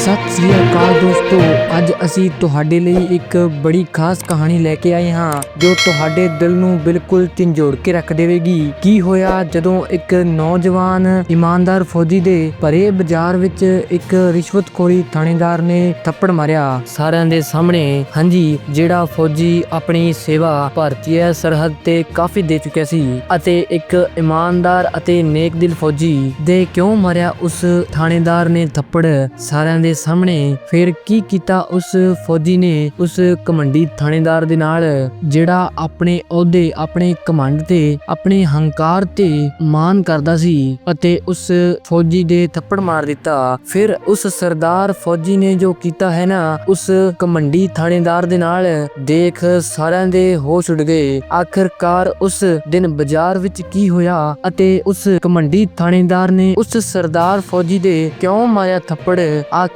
ਸਤਿ ਸ੍ਰੀ ਅਕਾਲ ਦੋਸਤੋ, ਅੱਜ ਅਸੀਂ ਤੁਹਾਡੇ ਲਈ ਇੱਕ ਬੜੀ ਖਾਸ ਕਹਾਣੀ ਲੈ ਕੇ ਆਏ ਹਾਂ, ਜੋ ਤੁਹਾਡੇ ਦਿਲ ਨੂੰ ਬਿਲਕੁਲ ਝੰਜੋੜ ਕੇ ਰੱਖ ਦੇਵੇਗੀ। ਕੀ ਹੋਇਆ ਜਦੋਂ ਇੱਕ ਨੌਜਵਾਨ ਇਮਾਨਦਾਰ ਫੌਜੀ ਦੇ ਭਰੇ ਬਾਜ਼ਾਰ ਵਿੱਚ ਇੱਕ ਰਿਸ਼ਵਤਖੋਰੀ ਥਾਣੇਦਾਰ ਨੇ ਥੱਪੜ ਮਾਰਿਆ? ਸਾਰਿਆਂ ਦੇ ਸਾਹਮਣੇ, ਹਾਂਜੀ, ਜਿਹੜਾ ਫੌਜੀ ਆਪਣੀ ਸੇਵਾ ਭਾਰਤੀ ਸਰਹੱਦ ਤੇ ਕਾਫੀ ਦੇ ਚੁੱਕਿਆ ਸੀ ਅਤੇ ਇੱਕ ਇਮਾਨਦਾਰ ਅਤੇ ਨੇਕ ਦਿਲ ਫੌਜੀ ਦੇ ਕਿਉਂ ਮਾਰਿਆ, ਉਸ ਥਾਣੇਦਾਰ ਨੇ ਥੱਪੜ। ਸਾਰਿਆਂ ਦੇ ਸਾਹਮਣੇ ਫਿਰ ਕੀ ਕੀਤਾ ਉਸ ਫੌਜੀ ਨੇ ਉਸ ਕਮੰਡੀ ਥਾਣੇਦਾਰ ਦੇ ਨਾਲ, ਜਿਹੜਾ ਆਪਣੇ ਅਹੁਦੇ, ਆਪਣੇ ਕਮਾਂਡ ਤੇ, ਆਪਣੇ ਹੰਕਾਰ ਤੇ ਮਾਨ ਕਰਦਾ ਸੀ ਅਤੇ ਉਸ ਫੌਜੀ ਦੇ ਥੱਪੜ ਮਾਰ ਦਿੱਤਾ। ਫਿਰ ਉਸ ਸਰਦਾਰ ਫੌਜੀ ਨੇ ਜੋ ਕੀਤਾ ਹੈ ਨਾ, ਉਸ ਕਮੰਡੀ ਥਾਣੇਦਾਰ ਦੇ ਨਾਲ ਦੇਖ ਸਾਰਿਆਂ ਦੇ ਹੋਸ਼ ਉੱਡ ਗਏ। ਆਖਰਕਾਰ ਉਸ ਦਿਨ ਬਾਜ਼ਾਰ ਵਿੱਚ ਕੀ ਹੋਇਆ ਅਤੇ ਉਸ ਕਮੰਡੀ ਥਾਣੇਦਾਰ ਨੇ ਉਸ ਸਰਦਾਰ ਫੌਜੀ ਦੇ ਕਿਉਂ ਮਾਰਿਆ ਥੱਪੜ?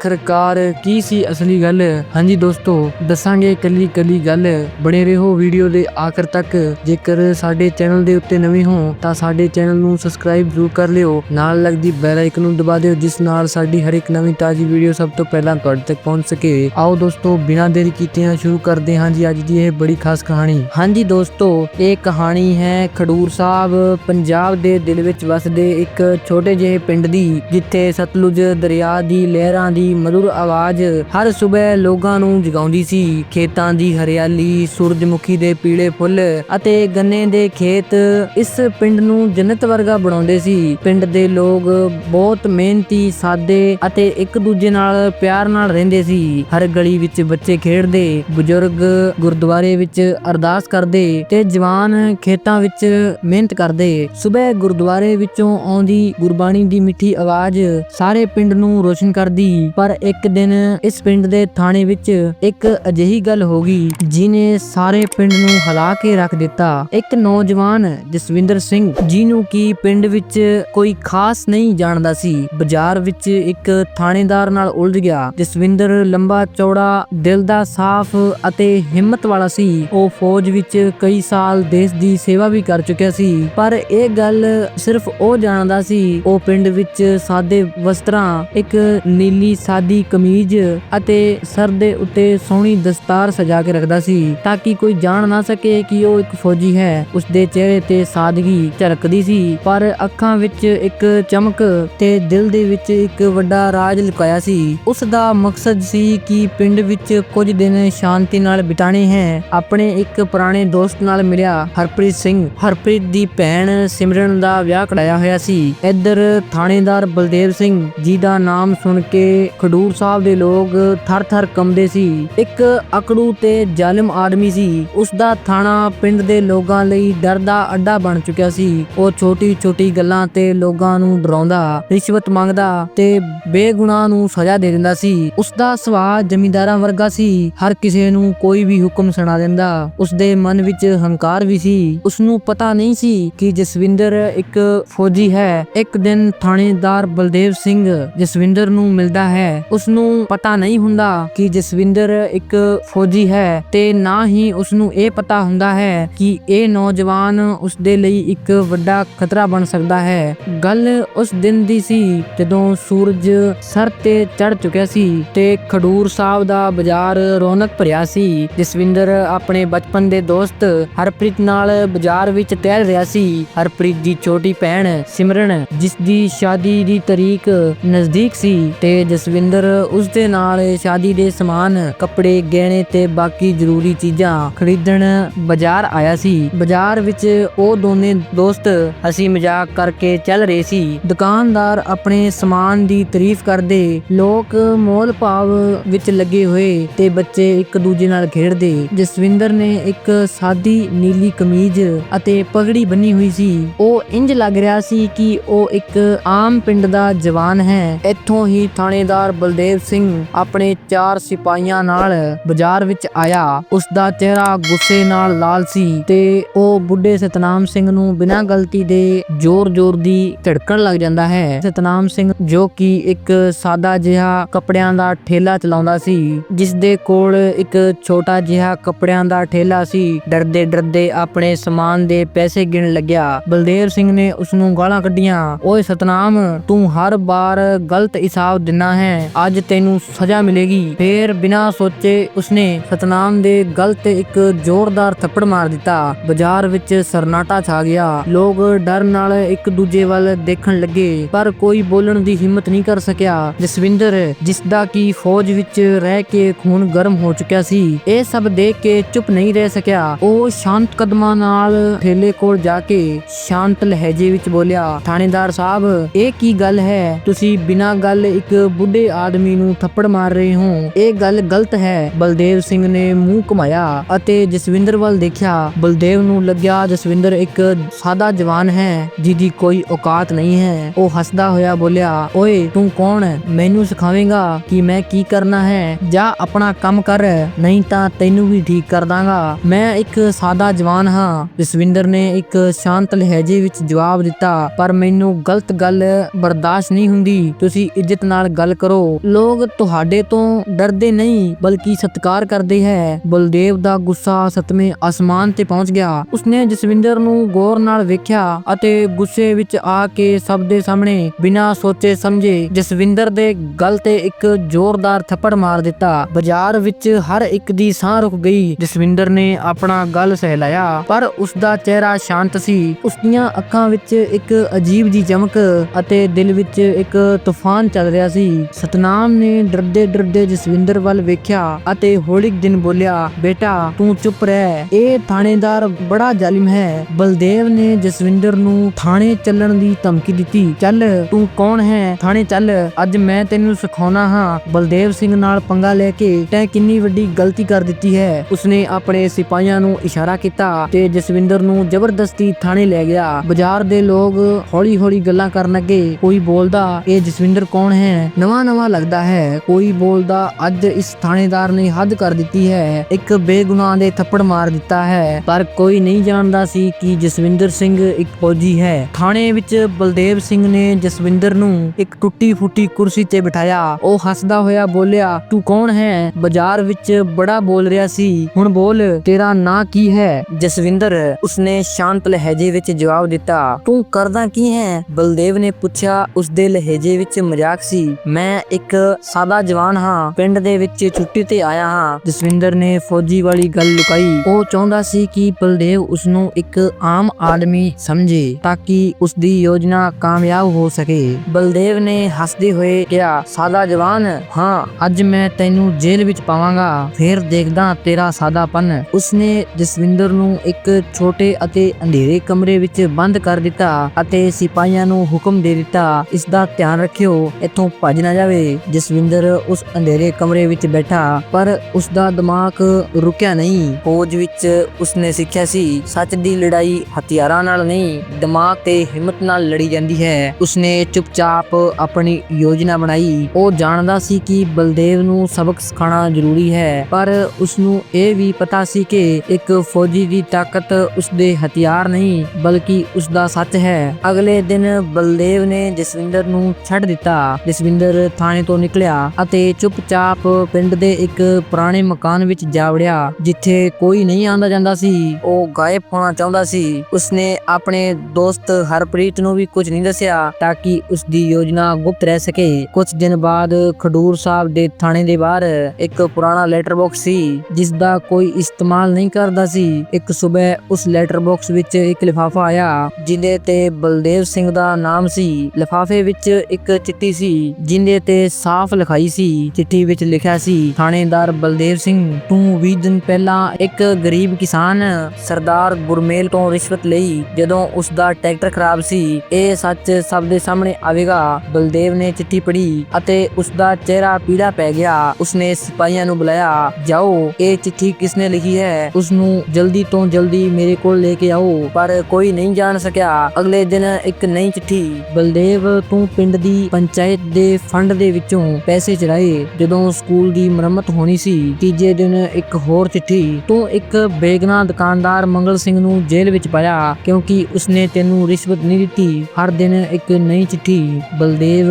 ਆਖਰਕਾਰ ਕੀ ਸੀ ਅਸਲੀ ਗੱਲ? ਹਾਂਜੀ ਦੋਸਤੋ, ਦੱਸਾਂਗੇ ਕੱਲੀ ਕੱਲੀ ਗੱਲ। ਬਣੇ ਰਹੋ ਵੀਡੀਓ ਦੇ ਆਖਰ ਤੱਕ। ਜੇਕਰ ਸਾਡੇ ਚੈਨਲ ਦੇ ਉੱਤੇ ਨਵੇਂ ਹੋ, ਤਾਂ ਸਾਡੇ ਚੈਨਲ ਨੂੰ ਸਬਸਕ੍ਰਾਈਬ ਜ਼ਰੂਰ ਕਰ ਲਿਓ। ਨਾਲ ਲੱਗਦੀ ਬੈਲ ਆਈਕਨ ਨੂੰ ਦਬਾ ਦਿਓ, ਜਿਸ ਨਾਲ ਸਾਡੀ ਹਰ ਇੱਕ ਨਵੀਂ ਤਾਜ਼ੀ ਵੀਡੀਓ ਸਭ ਤੋਂ ਪਹਿਲਾਂ ਤੁਹਾਡੇ ਤੱਕ ਪਹੁੰਚ ਸਕੇ। ਆਓ ਦੋਸਤੋ, ਬਿਨਾਂ ਦੇਰੀ ਕੀਤਿਆਂ ਸ਼ੁਰੂ ਕਰਦੇ ਹਾਂ ਜੀ ਅੱਜ ਦੀ ਇਹ ਬੜੀ ਖਾਸ ਕਹਾਣੀ। ਹਾਂਜੀ ਦੋਸਤੋ, ਇਹ ਕਹਾਣੀ ਹੈ ਖਡੂਰ ਸਾਹਿਬ, ਪੰਜਾਬ ਦੇ ਦਿਲ ਵਿੱਚ ਵਸਦੇ ਇੱਕ ਛੋਟੇ ਜਿਹੇ ਪਿੰਡ ਦੀ, ਜਿੱਥੇ ਸਤਲੁਜ ਦਰਿਆ ਦੀ ਲਹਿਰਾਂ ਦੀ ਮధుਰ ਆਵਾਜ਼ ਹਰ ਸਵੇਰ ਲੋਕਾਂ ਨੂੰ ਜਗਾਉਂਦੀ ਸੀ। ਖੇਤਾਂ ਦੀ ਹਰਿਆਲੀ, ਸੂਰਜਮੁਖੀ ਦੇ ਪੀਲੇ ਫੁੱਲ ਅਤੇ ਗੰਨੇ ਦੇ ਖੇਤ ਇਸ ਪਿੰਡ ਨੂੰ ਜੰਨਤ ਵਰਗਾ ਬਣਾਉਂਦੇ ਸੀ। ਪਿੰਡ ਦੇ ਲੋਕ ਬਹੁਤ ਮਿਹਨਤੀ, ਸਾਦੇ ਅਤੇ ਇੱਕ ਦੂਜੇ ਨਾਲ ਪਿਆਰ ਨਾਲ ਰਹਿੰਦੇ ਸੀ। ਹਰ ਗਲੀ ਵਿੱਚ ਬੱਚੇ ਖੇਡਦੇ, ਬਜ਼ੁਰਗ ਗੁਰਦੁਆਰੇ ਵਿੱਚ ਅਰਦਾਸ ਕਰਦੇ ਤੇ ਜਵਾਨ ਖੇਤਾਂ ਵਿੱਚ ਮਿਹਨਤ ਕਰਦੇ। ਸਵੇਰ ਗੁਰਦੁਆਰੇ ਵਿੱਚੋਂ ਆਉਂਦੀ ਗੁਰਬਾਣੀ ਦੀ ਮਿੱਠੀ ਆਵਾਜ਼ ਸਾਰੇ ਪਿੰਡ ਨੂੰ ਰੋਸ਼ਨ ਕਰਦੀ ਪਰ ਇੱਕ ਦਿਨ ਇਸ ਪਿੰਡ ਦੇ ਥਾਣੇ ਵਿੱਚ ਇੱਕ ਅਜਿਹੀ ਗੱਲ ਹੋ ਗਈ ਜਿਨੇ ਸਾਰੇ ਪਿੰਡ ਨੂੰ ਹਿਲਾ ਕੇ ਰੱਖ ਦਿੱਤਾ। ਇੱਕ ਨੌਜਵਾਨ ਜਸਵਿੰਦਰ ਸਿੰਘ, ਜਿਹਨੂੰ ਕੀ ਪਿੰਡ ਵਿੱਚ ਕੋਈ ਖਾਸ ਨਹੀਂ ਜਾਣਦਾ ਸੀ, ਬਾਜ਼ਾਰ ਵਿੱਚ ਇੱਕ ਥਾਣੇਦਾਰ ਨਾਲ ਉਲਝ ਗਿਆ। ਜਸਵਿੰਦਰ ਲੰਬਾ ਚੌੜਾ, ਦਿਲ ਦਾ ਸਾਫ਼ ਅਤੇ ਹਿੰਮਤ ਵਾਲਾ ਸੀ। ਉਹ ਫੌਜ ਵਿੱਚ ਕਈ ਸਾਲ ਦੇਸ਼ ਦੀ ਸੇਵਾ ਵੀ ਕਰ ਚੁੱਕਿਆ ਸੀ, ਪਰ ਇਹ ਗੱਲ ਸਿਰਫ ਉਹ ਜਾਣਦਾ ਸੀ। ਉਹ ਪਿੰਡ ਵਿੱਚ ਸਾਦੇ ਵਸਤਰਾਂ, ਇੱਕ ਨੀਲੀ ਸਾਦੀ ਕਮੀਜ਼ ਅਤੇ ਸਰ ਦੇ ਉੱਤੇ ਸੋਹਣੀ ਦਸਤਾਰ ਸਜਾ ਕੇ ਰੱਖਦਾ ਸੀ ਤਾਂ ਕਿ ਕੋਈ ਜਾਣ ਨਾ ਸਕੇ ਕਿ ਉਹ ਇੱਕ ਫੌਜੀ ਹੈ। ਉਸ ਦੇ ਚਿਹਰੇ ਤੇ ਸਾਦਗੀ ਝਲਕਦੀ ਸੀ, ਪਰ ਅੱਖਾਂ ਵਿੱਚ ਇੱਕ ਚਮਕ ਤੇ ਦਿਲ ਦੇ ਵਿੱਚ ਇੱਕ ਵੱਡਾ ਰਾਜ ਲੁਕਾਇਆ ਸੀ। ਉਸ ਦਾ ਮਕਸਦ ਸੀ ਕਿ ਪਿੰਡ ਵਿੱਚ ਕੁਝ ਦਿਨ ਸ਼ਾਂਤੀ ਨਾਲ ਬਿਤਾਣੇ ਹੈ। ਆਪਣੇ ਇੱਕ ਪੁਰਾਣੇ ਦੋਸਤ ਨਾਲ ਮਿਲਿਆ ਹਰਪ੍ਰੀਤ ਸਿੰਘ। ਹਰਪ੍ਰੀਤ ਦੀ ਭੈਣ ਸਿਮਰਨ ਦਾ ਵਿਆਹ ਕਰਾਇਆ ਹੋਇਆ ਸੀ। ਇੱਧਰ ਥਾਣੇਦਾਰ ਬਲਦੇਵ ਸਿੰਘ ਜੀ ਦਾ ਨਾਮ ਸੁਣ ਕੇ ਖਡੂਰ ਸਾਹਿਬ ਦੇ ਲੋਕ ਥਰ-ਥਰ ਕੰਬਦੇ ਸੀ। ਇੱਕ ਅਕੜੂ ਤੇ ਜ਼ਾਲਿਮ ਆਦਮੀ ਸੀ। ਉਸ ਦਾ ਥਾਣਾ ਪਿੰਡ ਦੇ ਲੋਕਾਂ ਲਈ ਡਰ ਦਾ ਅੱਡਾ ਬਣ ਚੁੱਕਿਆ ਸੀ। ਉਹ ਛੋਟੀ-ਛੋਟੀ ਗੱਲਾਂ ਤੇ ਲੋਕਾਂ ਨੂੰ ਡਰਾਉਂਦਾ, ਰਿਸ਼ਵਤ ਮੰਗਦਾ ਤੇ ਬੇਗੁਨਾਹ ਨੂੰ ਸਜ਼ਾ ਦੇ ਦਿੰਦਾ ਸੀ। ਉਸ ਦਾ ਸੁਭਾਅ ਜ਼ਮੀਂਦਾਰਾਂ ਵਰਗਾ ਸੀ। ਹਰ ਕਿਸੇ ਨੂੰ ਕੋਈ ਵੀ ਹੁਕਮ ਸੁਣਾ ਦਿੰਦਾ। ਉਸ ਦੇ ਮਨ ਵਿੱਚ ਹੰਕਾਰ ਵੀ ਸੀ। ਉਸ ਨੂੰ ਪਤਾ ਨਹੀਂ ਸੀ ਕਿ ਜਸਵਿੰਦਰ ਇੱਕ ਫੌਜੀ ਹੈ। ਇੱਕ ਦਿਨ ਥਾਣੇਦਾਰ ਬਲਦੇਵ ਸਿੰਘ ਜਸਵਿੰਦਰ ਨੂੰ ਮਿਲਦਾ ਹੈ। ਉਸ ਨੂੰ ਪਤਾ ਨਹੀਂ ਹੁੰਦਾ ਕਿ ਜਸਵਿੰਦਰ ਇੱਕ ਫੌਜੀ ਹੈ ਤੇ ਨਾ ਹੀ ਉਸ ਨੂੰ ਇਹ ਪਤਾ ਹੁੰਦਾ ਹੈ ਕਿ ਇਹ ਨੌਜਵਾਨ ਉਸ ਦੇ ਲਈ ਇੱਕ ਵੱਡਾ ਖਤਰਾ ਬਣ ਸਕਦਾ ਹੈ। ਗੱਲ ਉਸ ਦਿਨ ਦੀ ਸੀ ਜਦੋਂ ਸੂਰਜ ਸਰ ਤੇ ਚੜ ਚੁੱਕਿਆ ਸੀ ਤੇ ਖਡੂਰ ਸਾਹਿਬ ਦਾ ਬਾਜ਼ਾਰ ਰੌਣਕ ਭਰਿਆ ਸੀ। ਜਸਵਿੰਦਰ ਆਪਣੇ ਬਚਪਨ ਦੇ ਦੋਸਤ ਹਰਪ੍ਰੀਤ ਨਾਲ ਬਾਜ਼ਾਰ ਵਿੱਚ ਟਹਿਲ ਰਿਹਾ ਸੀ। ਹਰਪ੍ਰੀਤ ਦੀ ਛੋਟੀ ਭੈਣ ਸਿਮਰਨ, ਜਿਸ ਦੀ ਸ਼ਾਦੀ ਦੀ ਤਰੀਕ ਨਜ਼ਦੀਕ ਸੀ ਤੇ ਜਸਵਿੰਦਰ ਉਸ ਦੇ ਨਾਲ ਸ਼ਾਦੀ ਦੇ ਸਮਾਨ, ਕੱਪੜੇ, ਗਹਿਣੇ ਤੇ ਬਾਕੀ ਜ਼ਰੂਰੀ ਚੀਜ਼ਾਂ ਖਰੀਦਣ ਬਾਜ਼ਾਰ ਆਇਆ ਸੀ। ਬਾਜ਼ਾਰ ਵਿੱਚ ਉਹ ਦੋਨੇ ਦੋਸਤ ਹਸੀ ਮਜ਼ਾਕ ਕਰਕੇ ਚੱਲ ਰਹੇ ਸੀ। ਦੁਕਾਨਦਾਰ ਆਪਣੇ ਸਮਾਨ ਦੀ ਤਾਰੀਫ ਕਰਦੇ ਲੋਕ ਮੋਲ ਭਾਵ ਵਿੱਚ ਲੱਗੇ ਹੋਏ ਤੇ ਬੱਚੇ ਇੱਕ ਦੂਜੇ ਨਾਲ ਖੇਡਦੇ। ਜਸਵਿੰਦਰ ਨੇ ਇੱਕ ਸਾਦੀ ਨੀਲੀ ਕਮੀਜ਼ ਅਤੇ ਪਗੜੀ ਬੰਨੀ ਹੋਈ ਸੀ। ਉਹ ਇੰਜ ਲੱਗ ਰਿਹਾ ਸੀ ਕਿ ਉਹ ਇੱਕ ਆਮ ਪਿੰਡ ਦਾ ਜਵਾਨ ਹੈ। ਇੱਥੋਂ ਹੀ ਥਾਣੇਦਾਰ ਬਲਦੇਵ ਸਿੰਘ ਆਪਣੇ ਚਾਰ ਸਿਪਾਹੀਆਂ ਨਾਲ ਬਾਜ਼ਾਰ ਵਿੱਚ ਆਇਆ। ਉਸ ਦਾ ਚਿਹਰਾ ਗੁੱਸੇ ਨਾਲ ਲਾਲ ਸੀ ਤੇ ਉਹ ਬੁੱਢੇ ਸਤਨਾਮ ਸਿੰਘ ਨੂੰ ਬਿਨਾਂ ਗਲਤੀ ਦੇ ਜ਼ੋਰ-ਜ਼ੋਰ ਦੀ ਝੜਕਣ ਲੱਗ ਜਾਂਦਾ ਹੈ। ਸਤਨਾਮ ਸਿੰਘ ਜੋ ਕਿ ਇੱਕ ਸਾਦਾ ਜਿਹਾ ਕੱਪੜਿਆਂ ਦਾ ਠੇਲਾ ਚਲਾਉਂਦਾ ਸੀ ਜਿਸ ਦੇ ਕੋਲ ਇੱਕ ਛੋਟਾ ਜਿਹਾ ਕੱਪੜਿਆਂ ਦਾ ਠੇਲਾ ਸੀ ਡਰਦੇ ਡਰਦੇ ਆਪਣੇ ਸਮਾਨ ਦੇ ਪੈਸੇ ਗਿਣ ਲੱਗਿਆ। ਬਲਦੇਵ ਸਿੰਘ ਨੇ ਉਸ ਨੂੰ ਗਾਲਾਂ ਕੱਢੀਆਂ, ਓਏ ਸਤਨਾਮ, ਤੂੰ ਹਰ ਵਾਰ ਗਲਤ ਹਿਸਾਬ ਦਿੰਨਾ ਹੈ ਹੈ। ਅੱਜ ਤੈਨੂੰ ਸਜ਼ਾ ਮਿਲੇਗੀ। ਫੇਰ ਬਿਨਾਂ ਸੋਚੇ ਉਸਨੇ ਸਤਨਾਮ ਦੇ ਗਲ ਤੇ ਇੱਕ ਜ਼ੋਰਦਾਰ ਥੱਪੜ ਮਾਰ ਦਿੱਤਾ। ਬਾਜ਼ਾਰ ਵਿੱਚ ਸਰਨਾਟਾ ਛਾ ਗਿਆ। ਲੋਕ ਡਰ ਨਾਲ ਇੱਕ ਦੂਜੇ ਵੱਲ ਦੇਖਣ ਲੱਗੇ, ਪਰ ਕੋਈ ਬੋਲਣ ਦੀ ਹਿੰਮਤ ਨਹੀਂ ਕਰ ਸਕਿਆ। ਜਸਵਿੰਦਰ ਜਿਸ ਦਾ ਕੀ ਫੌਜ ਵਿੱਚ ਰਹਿ ਕੇ ਖੂਨ ਗਰਮ ਹੋ ਚੁੱਕਿਆ ਸੀ, ਇਹ ਸਭ ਦੇਖ ਕੇ ਚੁੱਪ ਨਹੀਂ ਰਹਿ ਸਕਿਆ। ਉਹ ਸ਼ਾਂਤ ਕਦਮਾਂ ਨਾਲ ਠੇਲੇ ਕੋਲ ਜਾ ਕੇ ਸ਼ਾਂਤ ਲਹਿਜੇ ਵਿੱਚ ਬੋਲਿਆ, ਥਾਣੇਦਾਰ ਸਾਹਿਬ, ਇਹ ਕੀ ਗੱਲ ਹੈ? ਤੁਸੀਂ ਬਿਨਾਂ ਗੱਲ ਇੱਕ ਬੁੱਢੇ ਆਦਮੀ ਨੂੰ ਥੱਪੜ ਮਾਰ ਰਹੇ ਹੋ। ਇਹ ਗੱਲ ਗਲਤ ਹੈ। ਬਲਦੇਵ ਸਿੰਘ ਨੇ ਮੂੰਹ ਘੁਮਾਇਆ ਅਤੇ ਜਸਵਿੰਦਰ ਵੱਲ ਦੇਖਿਆ। ਬਲਦੇਵ ਨੂੰ ਲੱਗਿਆ ਜਸਵਿੰਦਰ ਇੱਕ ਸਾਦਾ ਜਵਾਨ ਹੈ, ਜਿਹਦੀ ਕੋਈ ਔਕਾਤ ਨਹੀਂ ਹੈ। ਉਹ ਹੱਸਦਾ ਹੋਇਆ ਬੋਲਿਆ, ਓਏ, ਤੂੰ ਕੌਣ ਹੈ? ਮੈਨੂੰ ਸਿਖਾਵੇਂਗਾ ਕਿ ਮੈਂ ਕੀ ਕਰਨਾ ਹੈ। ਜਾਂ ਆਪਣਾ ਕੰਮ ਕਰ, ਨਹੀਂ ਤਾਂ ਤੈਨੂੰ ਵੀ ਠੀਕ ਕਰ ਦਾਂਗਾ। ਮੈਂ ਇੱਕ ਸਾਦਾ ਜਵਾਨ ਹਾਂ। ਜਸਵਿੰਦਰ ਨੇ ਇੱਕ ਸ਼ਾਂਤ ਲਹਿਜੇ ਵਿੱਚ ਜਵਾਬ ਦਿੱਤਾ, ਪਰ ਮੈਨੂੰ ਗਲਤ ਗੱਲ ਬਰਦਾਸ਼ਤ ਨਹੀਂ ਹੁੰਦੀ। ਤੁਸੀਂ ਇੱਜ਼ਤ ਨਾਲ ਗੱਲ ਕਰੋ। ਲੋਕ ਤੁਹਾਡੇ ਤੋਂ ਡਰਦੇ ਨਹੀਂ, ਬਲਕਿ ਸਤਿਕਾਰ ਕਰਦੇ ਹੈ। ਬਲਦੇਵ ਦਾ ਗੁੱਸਾ ਸਤਵੇਂ ਅਸਮਾਨ ਤੇ ਪਹੁੰਚ ਗਿਆ। ਉਸਨੇ ਜਸਵਿੰਦਰ ਨੂੰ ਗੌਰ ਨਾਲ ਵੇਖਿਆ ਅਤੇ ਗੁੱਸੇ ਵਿੱਚ ਆ ਕੇ ਸਭ ਦੇ ਸਾਹਮਣੇ ਬਿਨਾਂ ਸੋਚੇ ਸਮਝੇ ਜਸਵਿੰਦਰ ਦੇ ਗਲ ਤੇ ਇੱਕ ਜ਼ੋਰਦਾਰ ਥੱਪੜ ਮਾਰ ਦਿੱਤਾ। ਬਾਜ਼ਾਰ ਵਿੱਚ ਹਰ ਇੱਕ ਦੀ ਸਾਹ ਰੁਕ ਗਈ। ਜਸਵਿੰਦਰ ਨੇ ਆਪਣਾ ਗਲ ਸਹਿਲਾਇਆ, ਪਰ ਉਸ ਦਾ ਚਿਹਰਾ ਸ਼ਾਂਤ ਸੀ। ਉਸ ਦੀਆਂ ਅੱਖਾਂ ਵਿੱਚ ਇੱਕ ਅਜੀਬ ਜੀ ਚਮਕ ਅਤੇ ਦਿਲ ਵਿੱਚ ਇੱਕ ਤੂਫਾਨ ਚੱਲ ਰਿਹਾ ਸੀ। ਸਤਨਾਮ ਨੇ ਡਰਦੇ ਡਰਦੇ ਜਸਵਿੰਦਰ ਵੱਲ ਵੇਖਿਆ ਅਤੇ ਹੌਲੀ ਦਿਨ ਬੋਲਿਆ, ਬੇਟਾ, ਤੂੰ ਚੁੱਪ ਰਹਿ। ਇਹ ਥਾਣੇਦਾਰ ਬੜਾ ਜ਼ਾਲਿਮ ਹੈ। ਬਲਦੇਵ ਨੇ ਜਸਵਿੰਦਰ ਨੂੰ ਥਾਣੇ ਚੱਲਣ ਦੀ ਧਮਕੀ ਦਿੱਤੀ। ਚੱਲ, ਤੂੰ ਕੌਣ ਹੈ? ਥਾਣੇ ਚੱਲ। ਅੱਜ ਮੈਂ ਤੈਨੂੰ ਸਿਖਾਉਣਾ ਹਾਂ। ਬਲਦੇਵ ਸਿੰਘ ਨਾਲ ਪੰਗਾ ਲੈ ਕੇ ਤੈਂ ਕਿੰਨੀ ਵੱਡੀ ਗਲਤੀ ਕਰ ਦਿੱਤੀ ਹੈ। ਉਸਨੇ ਆਪਣੇ ਸਿਪਾਹੀਆਂ ਨੂੰ ਇਸ਼ਾਰਾ ਕੀਤਾ ਤੇ ਜਸਵਿੰਦਰ ਨੂੰ ਜ਼ਬਰਦਸਤੀ ਥਾਣੇ ਲੈ ਗਿਆ। ਬਾਜ਼ਾਰ ਦੇ ਲੋਕ ਹੌਲੀ ਹੌਲੀ ਗੱਲਾਂ ਕਰਨ ਲੱਗੇ। ਕੋਈ ਬੋਲਦਾ, ਇਹ ਜਸਵਿੰਦਰ ਕੌਣ ਹੈ? ਨਵਾਂ ਨਵਾਂ ਲੱਗਦਾ ਹੈ। ਕੋਈ ਬੋਲਦਾ, ਅੱਜ ਇਸ ਥਾਣੇਦਾਰ ਨੇ ਹੱਦ ਕਰ ਦਿੱਤੀ ਹੈ। ਇੱਕ ਬੇਗੁਨਾਹ ਦੇ ਥੱਪੜ ਮਾਰ ਦਿੱਤਾ ਹੈ। ਪਰ ਕੋਈ ਨਹੀਂ ਜਾਣਦਾ ਸੀ ਕਿ ਜਸਵਿੰਦਰ ਸਿੰਘ ਇੱਕ ਫੌਜੀ ਹੈ। ਥਾਣੇ ਵਿੱਚ ਬਲਦੇਵ ਸਿੰਘ ਨੇ ਜਸਵਿੰਦਰ ਨੂੰ ਇੱਕ ਟੁੱਟੀ ਫੁੱਟੀ ਕੁਰਸੀ ਤੇ ਬਿਠਾਇਆ। ਉਹ ਹੱਸਦਾ ਹੋਇਆ ਬੋਲਿਆ, ਤੂੰ ਕੌਣ ਹੈ? ਬਾਜ਼ਾਰ ਵਿੱਚ ਬੜਾ ਬੋਲ ਰਿਹਾ ਸੀ। ਹੁਣ ਬੋਲ, ਤੇਰਾ ਨਾਂ ਕੀ ਹੈ? ਜਸਵਿੰਦਰ ਉਸਨੇ ਸ਼ਾਂਤ ਲਹਿਜੇ ਵਿੱਚ ਜਵਾਬ ਦਿੱਤਾ, ਤੂੰ ਕਰਦਾ ਕੀ ਹੈ? ਬਲਦੇਵ ਨੇ ਪੁੱਛਿਆ, ਉਸਦੇ ਲਹਿਜੇ ਵਿੱਚ ਮਜ਼ਾਕ ਸੀ। ਮੈਂ ਇੱਕ ਸਾਦਾ ਜਵਾਨ ਹਾਂ, ਪਿੰਡ ਦੇ ਵਿੱਚ ਛੁੱਟੀ ਤੇ ਆਇਆ ਹਾਂ। ਜਸਵਿੰਦਰ ਨੇ ਫੌਜੀ ਵਾਲੀ ਗੱਲ ਲੁਕਾਈ। ਉਹ ਚਾਹੁੰਦਾ ਸੀ ਕਿ ਬਲਦੇਵ ਉਸਨੂੰ ਇੱਕ ਆਮ ਆਦਮੀ ਸਮਝੇ ਤਾਂ ਕਿ ਉਸਦੀ ਯੋਜਨਾ ਕਾਮਯਾਬ ਹੋ ਸਕੇ। ਬਲਦੇਵ ਨੇ ਹੱਸਦੇ ਹੋਏ ਕਿਹਾ, ਸਾਦਾ ਜਵਾਨ, ਹਾਂ, ਅੱਜ ਮੈਂ ਤੈਨੂੰ ਜੇਲ੍ਹ ਵਿੱਚ ਪਾਵਾਂਗਾ। ਫੇਰ ਦੇਖਦਾ ਤੇਰਾ ਸਾਦਾਪਨ। ਉਸਨੇ ਜਸਵਿੰਦਰ ਨੂੰ ਇੱਕ ਛੋਟੇ ਅਤੇ ਅੰਧੇਰੇ ਕਮਰੇ ਵਿੱਚ ਬੰਦ ਕਰ ਦਿੱਤਾ ਅਤੇ ਸਿਪਾਹੀਆਂ ਨੂੰ ਹੁਕਮ ਦੇ ਦਿੱਤਾ। ਇਸ ਦਾ ਧਿਆਨ ਰੱਖਿਓ, ਇੱਥੋਂ ਭੱਜ ਨਾ ਜਾਵੇ। ਜਸਵਿੰਦਰ ਉਸ ਅੰਧੇਰੇ ਕਮਰੇ ਵਿੱਚ ਬੈਠਾ, ਪਰ ਉਸ ਦਾ ਦਿਮਾਗ ਰੁਕਿਆ ਨਹੀਂ। ਫੌਜ ਵਿੱਚ ਉਸਨੇ ਸਿੱਖਿਆ ਸੀ, ਸੱਚ ਦੀ ਲੜਾਈ ਹਥਿਆਰਾਂ ਨਾਲ ਨਹੀਂ, ਦਿਮਾਗ ਤੇ ਹਿੰਮਤ ਨਾਲ ਲੜੀ ਜਾਂਦੀ ਹੈ। ਉਸਨੇ ਚੁੱਪਚਾਪ ਆਪਣੀ ਯੋਜਨਾ ਬਣਾਈ। ਉਹ ਜਾਣਦਾ ਸੀ ਕਿ ਬਲਦੇਵ ਨੂੰ ਸਬਕ ਸਿਖਾਉਣਾ ਜ਼ਰੂਰੀ ਹੈ, ਪਰ ਉਸ ਨੂੰ ਇਹ ਵੀ ਪਤਾ ਸੀ ਕਿ ਇੱਕ ਫੌਜੀ ਦੀ ਤਾਕਤ ਉਸ ਦੇ ਹਥਿਆਰ ਨਹੀਂ, ਬਲਕਿ ਉਸ ਦਾ ਸੱਚ ਹੈ। ਅਗਲੇ ਦਿਨ ਬਲਦੇਵ ਨੇ ਜਸਵਿੰਦਰ ਨੂੰ ਛੱਡ ਦਿੱਤਾ। ਜਸਵਿੰਦਰ ਥਾਣੇ ਤੋਂ ਨਿਕਲਿਆ ਅਤੇ ਚੁੱਪਚਾਪ ਪਿੰਡ ਦੇ ਇੱਕ ਪੁਰਾਣੇ ਮਕਾਨ ਵਿੱਚ ਜਾ ਵੜਿਆ, ਜਿੱਥੇ ਕੋਈ ਨਹੀਂ ਆਂਦਾ ਜਾਂਦਾ ਸੀ। ਉਹ ਗਾਇਬ ਹੋਣਾ ਚਾਹੁੰਦਾ ਸੀ। ਉਸਨੇ ਆਪਣੇ ਦੋਸਤ ਹਰਪ੍ਰੀਤ ਨੂੰ ਵੀ ਕੁਝ ਨਹੀਂ ਦੱਸਿਆ ਤਾਂ ਕਿ ਉਸ ਦੀ ਯੋਜਨਾ ਗੁਪਤ ਰਹਿ ਸਕੇ। ਕੁਝ ਦਿਨ ਬਾਅਦ ਖਡੂਰ ਸਾਹਿਬ ਦੇ ਥਾਣੇ ਦੇ ਬਾਹਰ ਇੱਕ ਪੁਰਾਣਾ ਲੈਟਰ ਬਾਕਸ ਸੀ ਜਿਸ ਦਾ ਕੋਈ ਇਸਤੇਮਾਲ ਨਹੀਂ ਕਰਦਾ ਸੀ। ਇੱਕ ਸਵੇਰ ਉਸ ਲੈਟਰ ਬਾਕਸ ਵਿੱਚ ਇੱਕ ਲਿਫਾਫਾ ਆਇਆ, ਜਿੰਦੇ ਤੇ ਬਲਦੇਵ ਸਿੰਘ ਦਾ ਨਾਮ ਸੀ। ਲਿਫਾਫੇ ਵਿੱਚ ਇੱਕ ਚਿੱਠੀ ਸੀ, ਜਿੰਦੇ ਤੇ ਸਾਫ਼ ਲਿਖਾਈ ਸੀ। ਚਿੱਠੀ ਵਿੱਚ ਲਿਖਿਆ ਸੀ, ਥਾਣੇਦਾਰ ਬਲਦੇਵ ਸਿੰਘ, ਤੂੰ 20 ਦਿਨ ਪਹਿਲਾਂ ਇੱਕ ਗਰੀਬ ਕਿਸਾਨ ਸਰਦਾਰ ਗੁਰਮੇਲ ਤੋਂ ਰਿਸ਼ਵਤ ਲਈ ਜਦੋਂ ਉਸ ਦਾ ਟਰੈਕਟਰ ਖਰਾਬ ਸੀ, ਇਹ ਸੱਚ ਸਭ ਦੇ ਸਾਹਮਣੇ ਆਵੇਗਾ। ਬਲਦੇਵ ਨੇ ਚਿੱਠੀ ਪੜ੍ਹੀ ਅਤੇ ਉਸ ਦਾ ਚਿਹਰਾ ਪੀੜਾ ਪੈ ਗਿਆ। ਉਸਨੇ ਸਿਪਾਹੀਆਂ ਨੂੰ ਬੁਲਾਇਆ, ਜਾਓ, ਇਹ ਚਿੱਠੀ ਕਿਸਨੇ ਲਿਖੀ ਹੈ? ਉਸ ਨੂੰ ਜਲਦੀ ਤੋਂ ਜਲਦੀ ਮੇਰੇ ਕੋਲ ਲੈ ਕੇ ਆਓ। ਪਰ ਕੋਈ ਨਹੀਂ ਜਾਣ ਸਕਿਆ। ਅਗਲੇ ਦਿਨ ਇੱਕ ਨਈ ਚਿੱਠੀ, ਬਲਦੇਵ, ਤੂੰ ਪਿੰਡ ਦੀ ਪੰਚਾਇਤ ਦੇ ਫੰਡ ਦੇ ਵਿੱਚੋਂ ਪੈਸੇ ਚੜਾਏ ਜਦੋਂ ਸਕੂਲ ਦੀ ਮੁਰੰਮਤ ਹੋਣੀ ਸੀ, ਤੀਜੇ ਦਿਨ ਇੱਕ ਹੋਰ ਚਿੱਠੀ ਤੂੰ ਇੱਕ ਬੇਗਨਾ ਦੁਕਾਨਦਾਰ ਮੰਗਲ ਸਿੰਘ ਨੂੰ ਜੇਲ੍ਹ ਵਿੱਚ ਪਾਇਆ, ਕਿਉਂਕਿ ਉਸਨੇ ਤੈਨੂੰ ਰਿਸ਼ਵਤ ਨਹੀਂ ਦਿੱਤੀ। ਹਰ ਦਿਨ ਇੱਕ ਨਈ ਚਿੱਠੀ, ਬਲਦੇਵ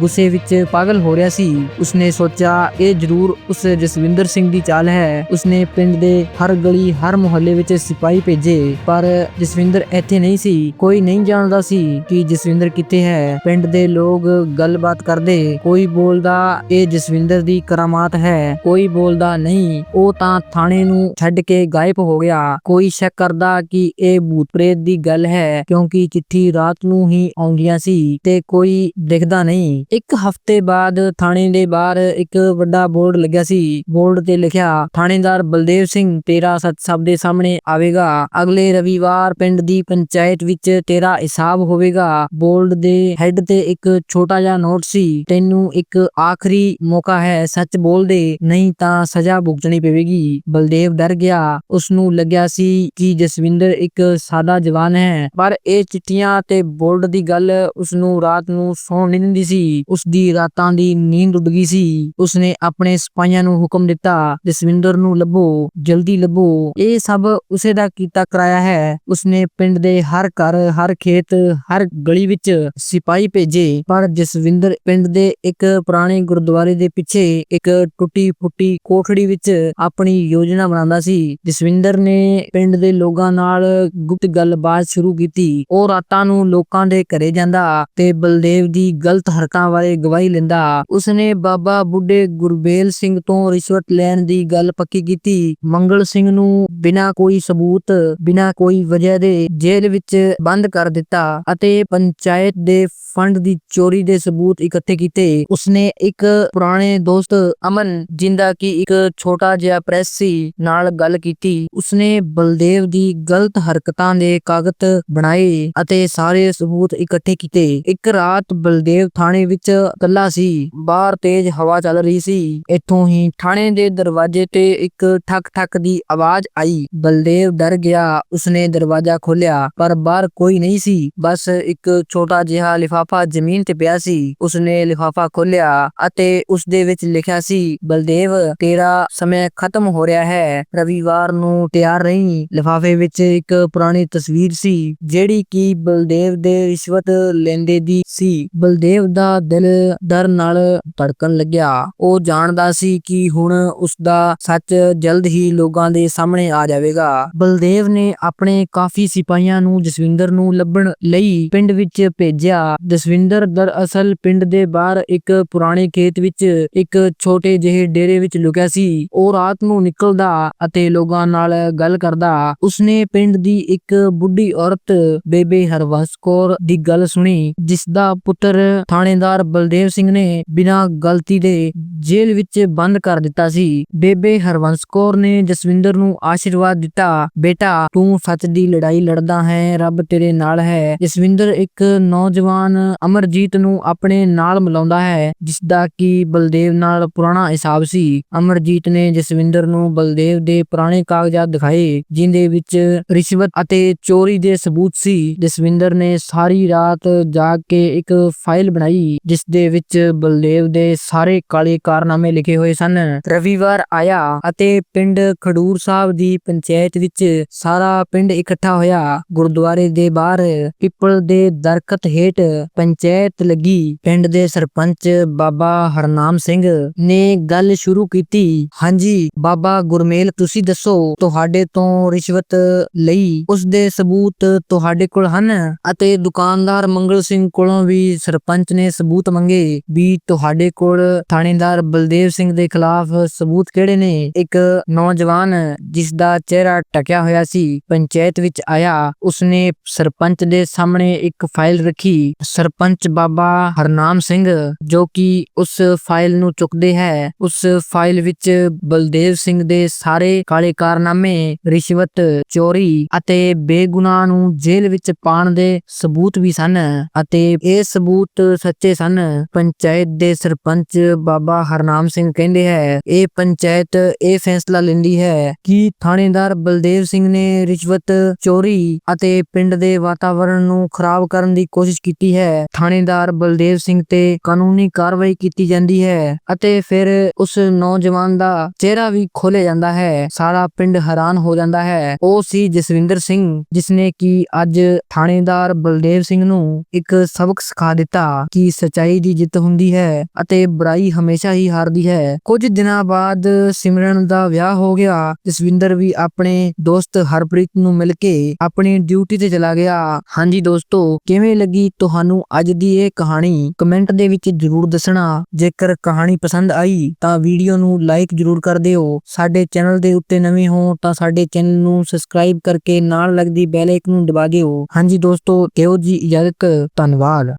ਗੁੱਸੇ ਵਿੱਚ ਪਾਗਲ ਹੋ ਰਿਹਾ ਸੀ। ਉਸਨੇ ਸੋਚਿਆ, ਇਹ ਜ਼ਰੂਰ ਉਸ ਜਸਵਿੰਦਰ ਸਿੰਘ ਦੀ ਚਾਲ ਹੈ। ਉਸਨੇ ਪਿੰਡ ਦੇ ਹਰ ਗਲੀ, ਹਰ ਮੁਹੱਲੇ ਵਿੱਚ ਸਿਪਾਹੀ ਭੇਜੇ, ਪਰ ਜਸਵਿੰਦਰ ਇੱਥੇ ਨਹੀਂ ਸੀ। ਕੋਈ ਨਹੀਂ ਜਾਣਦਾ ਸੀ ਕਿ ਜਸਵਿੰਦਰ ਕਿੱਥੇ ਹੈ। ਪਿੰਡ ਦੇ ਲੋਕ ਗੱਲਬਾਤ ਕਰਦੇ ਕੋਈ ਬੋਲਦਾ, ਇਹ ਜਸਵਿੰਦਰ ਦੀ ਕਰਾਮਾਤ ਹੈ। ਕੋਈ ਬੋਲਦਾ, ਨਹੀਂ। ਉਹ ਤਾਂ ਥਾਣੇ ਨੂੰ ਛੱਡ ਕੇ ਗਾਇਬ ਹੋ ਗਿਆ। ਕੋਈ ਸ਼ੱਕ ਕਰਦਾ ਕਿ ਇਹ ਭੂਤ ਪ੍ਰੇਤ ਦੀ ਗੱਲ ਹੈ, ਕਿਉਂਕਿ ਚਿੱਠੀ ਰਾਤ ਨੂੰ ਹੀ ਆਉਂਦੀਆਂ ਸੀ ਤੇ ਕੋਈ ਦਿਖਦਾ ਨਹੀਂ। ਇੱਕ ਹਫ਼ਤੇ ਬਾਅਦ ਥਾਣੇ ਦੇ ਬਾਹਰ ਇੱਕ ਵੱਡਾ ਬੋਰਡ ਲੱਗਿਆ ਸੀ। ਬੋਰਡ ਤੇ ਲਿਖਿਆ, ਥਾਣੇਦਾਰ ਬਲਦੇਵ ਸਿੰਘ, ਤੇਰਾ ਸੱਚ ਸਭ ਦੇ ਸਾਹਮਣੇ ਆਵੇਗਾ। ਅਗਲੇ ਰਵੀਵਾਰ ਪਿੰਡ ਦੀ ਪੰਚਾਇਤ ਵਿੱਚ ਤੇਰਾ ਹਿਸਾਬ ਹੋਵੇਗਾ। ਬੋਰਡ ਦੇ ਹੈੱਡ ਤੇ ਇੱਕ ਛੋਟਾ ਜਿਹਾ ਨੋਟ ਸੀ, ਤੈਨੂੰ ਇੱਕ ਆਖਰੀ ਮੌਕਾ ਹੈ, ਸੱਚ ਬੋਲ ਦੇ ਨਹੀਂ ਤਾਂ ਸਜ਼ਾ ਭੁਗਤਣੀ ਪਵੇਗੀ। ਬਲਦੇਵ ਡਰ ਗਿਆ ਉਸ ਨੂੰ ਲੱਗਿਆ ਸੀ ਕਿ ਜਸਵਿੰਦਰ ਇੱਕ ਸਾਦਾ ਜਵਾਨ ਹੈ, ਪਰ ਇਹ ਚਿੱਠੀਆਂ ਤੇ ਬੋਰਡ ਦੀ ਗੱਲ ਉਸ ਨੂੰ ਰਾਤ ਨੂੰ ਸੌਣ ਨਹੀਂ ਦਿੰਦੀ ਸੀ। ਉਸ ਦੀ ਰਾਤਾਂ ਦੀ ਨੀਂਦ ਉੱਡ ਗਈ ਸੀ। ਉਸਨੇ ਆਪਣੇ ਸਿਪਾਹੀਆਂ ਨੂੰ ਹੁਕਮ ਦਿੱਤਾ, ਜਸਵਿੰਦਰ ਨੂੰ ਲੱਭੋ, ਜਲਦੀ ਲੱਭੋ। ਇਹ ਸਭ ਉਸੇ ਦਾ ਕੀਤਾ ਕਰਾਇਆ ਹੈ। ਉਸਨੇ ਪਿੰਡ ਦੇ ਹਰ ਘਰ, ਹਰ ਖੇਤ, ਹਰ ਗਲੀ ਵਿੱਚ ਸਿਪਾਹੀ ਭੇਜੇ, ਪਰ ਜਸਵਿੰਦਰ ਪਿੰਡ ਦੇ ਇੱਕ ਪੁਰਾਣੇ ਗੁਰਦੁਆਰੇ ਦੇ ਪਿੱਛੇ ਇੱਕ ਟੁੱਟੀ ਫੁੱਟੀ ਕੋਠੜੀ ਵਿੱਚ ਆਪਣੀ ਯੋਜਨਾ ਬਣਾਉਂਦਾ ਸੀ। ਜਸਵਿੰਦਰ ਨੇ ਪਿੰਡ ਦੇ ਲੋਕਾਂ ਨਾਲ ਗੁਪਤ ਗੱਲਬਾਤ ਸ਼ੁਰੂ ਕੀਤੀ। ਉਹ ਰਾਤਾਂ ਨੂੰ ਲੋਕਾਂ ਦੇ ਘਰੇ ਜਾਂਦਾ ਤੇ ਬਲਦੇਵ ਦੀ ਗਲਤ ਹਰਕਤਾਂ ਬਾਰੇ ਗਵਾਹੀ ਲੈਂਦਾ। ਉਸਨੇ ਬਾਬਾ ਬੁੱਢੇ ਗੁਰਬੇਲ ਸਿੰਘ ਤੋਂ ਰਿਸ਼ਵਤ ਲੈਣ ਦੀ ਗੱਲ ਪੱਕੀ ਕੀਤੀ। ਮੰਗਲ ਸਿੰਘ ਨੂੰ ਬਿਨਾਂ ਕੋਈ ਸਬੂਤ, ਬਿਨਾਂ ਕੋਈ ਵਜ੍ਹਾ ਦੇ ਜੇਲ੍ਹ ਵਿੱਚ ਬੰਦ ਕਰ ਦਿੱਤਾ ਅਤੇ ਪੰਚਾਇਤ ਦੇ ਫੰਡ ਦੀ ਚੋਰੀ ਦੇ ਸਬੂਤ ਇਕੱਠੇ ਕੀਤੇ। ਉਸਨੇ ਇੱਕ ਪੁਰਾਣੇ ਦੋਸਤ ਅਮਨ, ਜਿੰਦਾ ਕੀ ਇੱਕ ਛੋਟਾ ਜਿਹਾ ਪ੍ਰੈਸ ਸੀ, ਨਾਲ ਗੱਲ ਕੀਤੀ। ਉਸਨੇ ਬਲਦੇਵ ਦੀ ਗਲਤ ਹਰਕਤਾਂ ਦੇ ਕਾਗਜ਼ ਬਣਾਏ ਅਤੇ ਸਾਰੇ ਸਬੂਤ ਇਕੱਠੇ ਕੀਤੇ। ਇੱਕ ਰਾਤ ਬਲਦੇਵ ਥਾਣੇ ਵਿੱਚ ਇਕੱਲਾ ਸੀ। ਬਾਹਰ ਤੇਜ਼ ਹਵਾ ਚੱਲ ਰਹੀ ਸੀ। ਇੱਥੋਂ ਹੀ ਥਾਣੇ ਦੇ ਦਰਵਾਜ਼ੇ ਤੇ ਇੱਕ ਠਕ ਠਕ ਦੀ ਆਵਾਜ਼ ਆਈ। ਬਲਦੇਵ ਡਰ ਗਿਆ। ਉਸਨੇ ਦਰਵਾਜ਼ਾ ਖੋਲ੍ਹਿਆ, ਪਰ ਬਾਹਰ ਕੋਈ ਨਹੀਂ ਸੀ। ਬਸ ਇੱਕ ਛੋਟਾ ਜਿਹਾ ਲਿਫਾਫਾ ਜ਼ਮੀਨ ਤੇ ਪਿਆ ਸੀ। ਉਸਨੇ ਲਿਫਾਫਾ ਖੋਲਿਆ ਅਤੇ ਉਸ ਦੇ ਵਿੱਚ ਲਿਖਿਆ ਸੀ, ਬਲਦੇਵ, ਤੇਰਾ ਸਮਾਂ ਖਤਮ ਹੋ ਰਿਹਾ ਹੈ। ਰਵੀਵਾਰ ਨੂੰ ਤਿਆਰ ਰਹੀ। ਲਿਫਾਫੇ ਵਿੱਚ ਇੱਕ ਪੁਰਾਣੀ ਤਸਵੀਰ ਸੀ, ਜਿਹੜੀ ਕਿ ਬਲਦੇਵ ਦੇ ਰਿਸ਼ਵਤ ਲੈਂਦੇ ਦੀ ਸੀ। ਬਲਦੇਵ ਦਾ ਦਿਲ ਡਰ ਨਾਲ ਧੜਕਣ ਲੱਗਿਆ। ਉਹ ਜਾਣਦਾ ਸੀ ਕਿ ਹੁਣ ਉਸ ਦਾ ਸੱਚ ਜਲਦ ਹੀ ਲੋਕਾਂ ਦੇ ਸਾਹਮਣੇ ਆ ਜਾਵੇਗਾ। ਬਲਦੇਵ ਨੇ ਆਪਣੇ ਕਾਫੀ ਸਿਪਾਹੀਆਂ ਨੂੰ ਜਸਵਿੰਦਰ ਨੂੰ ਲੱਭਣ ਲਈ ਪਿੰਡ ਵਿੱਚ ਭੇਜਿਆ। ਜਸਵਿੰਦਰ ਦਰਅਸਲ ਪਿੰਡ ਦੇ ਬਾਹਰ ਇੱਕ ਪੁਰਾਣੇ ਖੇਤ ਵਿੱਚ ਇੱਕ ਛੋਟੇ ਜਿਹੇ ਡੇਰੇ ਵਿੱਚ ਲੁਕਿਆ ਸੀ। ਉਹ ਰਾਤ ਨੂੰ ਨਿਕਲਦਾ ਅਤੇ ਲੋਕਾਂ ਨਾਲ ਗੱਲ ਕਰਦਾ। ਉਸਨੇ ਪਿੰਡ ਦੀ ਇੱਕ ਬੁੱਢੀ ਔਰਤ, ਬੇਬੇ ਹਰਵੰਸ ਕੌਰ, ਦੀ ਗੱਲ ਸੁਣੀ ਜਿਸ ਦਾ ਪੁੱਤਰ ਥਾਣੇਦਾਰ ਬਲਦੇਵ ਸਿੰਘ ਨੇ ਬਿਨਾਂ ਗਲਤੀ ਦੇ ਜੇਲ੍ਹ ਵਿੱਚ ਬੰਦ ਕਰ ਦਿੱਤਾ ਸੀ। ਬੇਬੇ ਹਰਵੰਸ ਕੌਰ ਨੇ ਜਸਵਿੰਦਰ ਨੂੰ ਆਸ਼ੀਰਵਾਦ ਦਿੱਤਾ, ਬੇਟਾ, ਤੂੰ ਸੱਚ ਦੀ ਲੜਾਈ ਲੜਦਾ ਹੈ, ਰੱਬ ਤੇਰੇ ਨਾਲ ਹੈ। ਜਸਵਿੰਦਰ ਇੱਕ ਨੌਜਵਾਨ ਅਮਰਜੀਤ ਨੂੰ ਆਪਣੇ ਨਾਲ ਮਿਲਾਉਂਦਾ ਹੈ ਜਿਸ ਦਾ ਕਿ ਬਲਦੇਵ ਨਾਲ ਪੁਰਾਣਾ ਹਿਸਾਬ ਸੀ। ਅਮਰਜੀਤ ਨੇ ਜਸਵਿੰਦਰ ਨੂੰ ਬਲਦੇਵ ਦੇ ਪੁਰਾਣੇ ਕਾਗਜ਼ਾਤ ਦਿਖਾਏ ਜਿਨ੍ਹਾਂ ਵਿੱਚ ਰਿਸ਼ਵਤ ਅਤੇ ਚੋਰੀ ਦੇ ਸਬੂਤ ਸੀ। ਜਸਵਿੰਦਰ ਨੇ ਸਾਰੀ ਰਾਤ ਜਾਗ ਕੇ ਇੱਕ ਫਾਈਲ ਬਣਾਈ ਜਿਸ ਦੇ ਵਿੱਚ ਬਲਦੇਵ ਦੇ ਸਾਰੇ ਕਾਲੇ ਕਾਰਨਾਮੇ ਲਿਖੇ ਹੋਏ ਸਨ। ਰਵੀਵਾਰ ਆਇਆ ਅਤੇ ਪਿੰਡ ਖਡੂਰ ਸਾਹਿਬ ਦੀ ਪੰਚਾਇਤ ਵਿੱਚ ਸਾਰਾ ਪਿੰਡ ਇਕੱਠਾ ਹੋਇਆ। ਗੁਰਦੁਆਰੇ ਦੇ ਬਾਹਰ ਪਿੱਪਲ ਦੇ ਦਰਖਤ ਹੇਠ ਪੰਚਾਇਤ ਲੱਗੀ। ਪਿੰਡ ਦੇ ਸਰਪੰਚ ਬਾਬਾ ਹਰਨਾਮ ਸਿੰਘ ਨੇ ਗੱਲ ਸ਼ੁਰੂ ਕੀਤੀ। ਹਾਂਜੀ, ਬਾਬਾ ਗੁਰਮੇਲ, ਤੁਸੀਂ ਦੱਸੋ, ਤੁਹਾਡੇ ਤੋਂ ਰਿਸ਼ਵਤ ਲਈ ਉਸ ਦੇ ਸਬੂਤ ਤੁਹਾਡੇ ਕੋਲ ਹਨ? ਅਤੇ ਦੁਕਾਨਦਾਰ ਮੰਗਲ ਸਿੰਘ ਕੋਲੋਂ ਵੀ ਸਰਪੰਚ ਨੇ ਸਬੂਤ ਮੰਗੇ ਵੀ ਤੁਹਾਡੇ ਕੋਲ ਥਾਣੇਦਾਰ ਬਲਦੇਵ ਸਿੰਘ ਦੇ ਖਿਲਾਫ ਸਬੂਤ ਕਿਹੜੇ ਨੇ? ਇੱਕ ਨੌਜਵਾਨ ਜਿਸ ਦਾ ਚਿਹਰਾ ਟਕਿਆ ਹੋਇਆ ਸੀ, ਪੰਚਾਇਤ ਵਿੱਚ ਆਇਆ, ਉਸਨੇ ਸਰਪੰਚ ਦੇ ਸਾਹਮਣੇ ਇੱਕ ਫਾਈਲ ਰੱਖੀ। ਸਰਪੰਚ ਬਾਬਾ ਹਰਨਾਮ ਸਿੰਘ ਜੋ ਕਿ ਉਸ ਫਾਈਲ ਨੂੰ ਚੁੱਕਦੇ ਹੈ। ਉਸ ਫਾਈਲ ਵਿੱਚ ਬਲਦੇਵ ਸਿੰਘ ਦੇ ਸਾਰੇ ਕਾਲੇ ਕਾਰਨਾਮੇ, ਰਿਸ਼ਵਤ, ਚੋਰੀ ਅਤੇ ਬੇਗੁਨਾਹ ਨੂੰ ਜੇਲ੍ਹ ਵਿੱਚ ਪਾਣ ਦੇ ਸਬੂਤ ਵੀ ਸਨ ਅਤੇ ਇਹ ਸਬੂਤ ਸੱਚੇ ਸਨ। ਪੰਚਾਇਤ ਦੇ ਸਰਪੰਚ ਬਾਬਾ ਹਰਨਾਮ ਸਿੰਘ ਕਹਿੰਦੇ ਹੈ, ਇਹ ਪੰਚਾਇਤ ਇਹ ਫੈਸਲਾ ਲੈਂਦੀ ਹੈ ਕਿ ਥਾਣੇਦਾਰ ਬਲਦੇਵ ਸਿੰਘ ਨੇ ਰਿਸ਼ਵਤ, ਚੋਰੀ ਅਤੇ ਪਿੰਡ ਦੇ ਵਾਤਾਵਰਣ ਨੂੰ ਖਰਾਬ ਕਰਨ ਦੀ ਕੋਸ਼ਿਸ਼ ਕੀਤੀ ਹੈ। ਥਾਣੇਦਾਰ ਬਲਦੇਵ ਸਿੰਘ ਤੇ ਕਾਨੂੰਨ ਕਾਰਵਾਈ ਕੀਤੀ ਜਾਂਦੀ ਹੈ ਅਤੇ ਫਿਰ ਉਸ ਨੌਜਵਾਨ ਦਾ ਚਿਹਰਾ ਵੀ ਖੋਲਿਆ ਜਾਂਦਾ ਹੈ। ਸਾਰਾ ਪਿੰਡ ਹੈਰਾਨ ਹੋ ਜਾਂਦਾ ਹੈ। ਉਹ ਸੀ ਜਸਵਿੰਦਰ ਸਿੰਘ, ਜਿਸਨੇ ਕਿ ਅੱਜ ਥਾਣੇਦਾਰ ਬਲਦੇਵ ਸਿੰਘ ਨੂੰ ਇੱਕ ਸਬਕ ਸਿਖਾ ਦਿੱਤਾ ਕਿ ਸਚਾਈ ਦੀ ਜਿੱਤ ਹੁੰਦੀ ਹੈ ਅਤੇ ਬੁਰਾਈ ਹਮੇਸ਼ਾ ਹੀ ਹਾਰਦੀ ਹੈ। ਕੁਝ ਦਿਨਾਂ ਬਾਅਦ ਸਿਮਰਨ ਦਾ ਵਿਆਹ ਹੋ ਗਿਆ। ਜਸਵਿੰਦਰ ਵੀ ਆਪਣੇ ਦੋਸਤ ਹਰਪ੍ਰੀਤ ਨੂੰ ਮਿਲ ਕੇ ਆਪਣੀ ਡਿਊਟੀ ਤੇ ਚਲਾ ਗਿਆ। ਹਾਂਜੀ ਦੋਸਤੋ, ਕਿਵੇਂ ਲੱਗੀ ਤੁਹਾਨੂੰ ਅੱਜ ਦੀ ਇਹ ਕਹਾਣੀ? ਕਮੈਂਟ ਦੇ ਵਿੱਚ ਜਰੂਰ ਦੱਸਣਾ। ਜੇਕਰ ਕਹਾਣੀ ਪਸੰਦ ਆਈ, ਤਾਂ ਵੀਡੀਓ ਨੂੰ ਲਾਈਕ ਜਰੂਰ ਕਰ ਦਿਓ। ਸਾਡੇ ਚੈਨਲ ਦੇ ਉੱਤੇ ਨਵੇਂ ਹੋ, ਤਾਂ ਸਾਡੇ ਚੈਨਲ ਨੂੰ ਸਬਸਕ੍ਰਾਈਬ ਕਰਕੇ ਨਾਲ ਲੱਗਦੀ ਬੈਲ ਆਈਕਨ ਨੂੰ ਦਬਾ ਦਿਓ। ਹਾਂਜੀ ਦੋਸਤੋ, ਦਿਓ ਜੀ ਇਜਾਜ਼ਤ, ਧੰਨਵਾਦ।